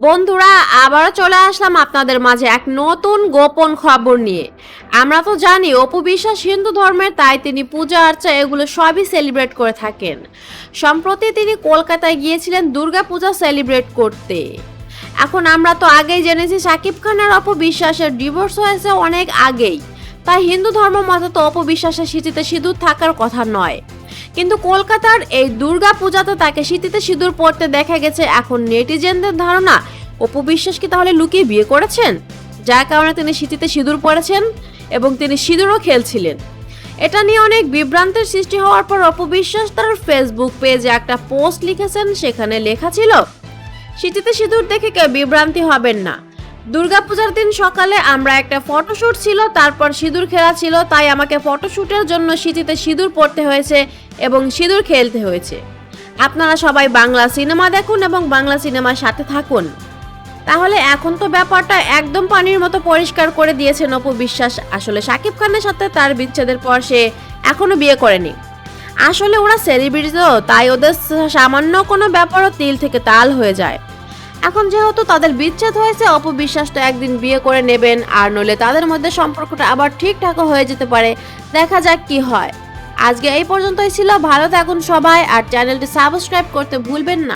বন্ধুরা, আবারও চলে আসলাম আপনাদের মাঝে এক নতুন গোপন খবর নিয়ে। আমরা তো জানি, অপু বিশ্বাস হিন্দু ধর্মের, তাই তিনি পূজা আর্চা এগুলো সবই সেলিব্রেট করে থাকেন। সম্প্রতি তিনি কলকাতায় গিয়েছিলেন দুর্গা পূজা সেলিব্রেট করতে। এখন আমরা তো আগেই জেনেছি, সাকিব খান আর অপু বিশ্বাসের ডিভোর্স হয়েছে অনেক আগেই। তাই হিন্দু ধর্ম মতে তো অপু বিশ্বাসের সিঁদুর থাকার কথা নয়। কিন্তু কলকাতার এই দুর্গা পূজাতে তাকে শীতিতে সিঁদুর পড়তে দেখা গেছে। এখন নেটিজেনদের ধারণা, অপু বিশ্বাস কি তাহলে লুকিয়ে বিয়ে করেছেন? যার কারণে তিনি শীতিতে সিঁদুর পড়েছেন এবং তিনি সিঁদুরও খেলছিলেন। এটা নিয়ে অনেক বিভ্রান্তের সৃষ্টি হওয়ার পর অপু বিশ্বাস তার ফেসবুক পেজে একটা পোস্ট লিখেছেন, সেখানে লেখা ছিল শীতিতে সিঁদুর দেখে কেউ বিভ্রান্তি হবেন না। দুর্গাপূজার দিন সকালে আমরা একটা ফটোশ্যুট ছিল, তারপর সিঁদুর খেলা ছিল, তাই আমাকে ফটোশ্যুটের জন্য শীতিতে সিঁদুর পড়তে হয়েছে এবং সিঁদুর খেলতে হয়েছে। আপনারা সবাই বাংলা সিনেমা দেখুন এবং বাংলা সিনেমার সাথে থাকুন। তাহলে এখন তো ব্যাপারটা একদম পানির মতো পরিষ্কার করে দিয়েছে নপু বিশ্বাস। আসলে সাকিব খানের সাথে তার বিচ্ছেদের পর সে এখনও বিয়ে করেনি। আসলে ওরা সেলিব্রিটি তো, তাই ওদের সামান্য কোনো ব্যাপারও তিল থেকে তাল হয়ে যায়। এখন যেহেতু তাদের বিচ্ছেদ হয়েছে অপবিশ্বাস তো একদিন বিয়ে করে নেবেন, আর নইলে তাদের মধ্যে সম্পর্কটা আবার ঠিকঠাকও হয়ে যেতে পারে। দেখা যাক কি হয়। আজকে এই পর্যন্তই ছিল। ভালো থাকুন সবাই, আর চ্যানেলটি সাবস্ক্রাইব করতে ভুলবেন না।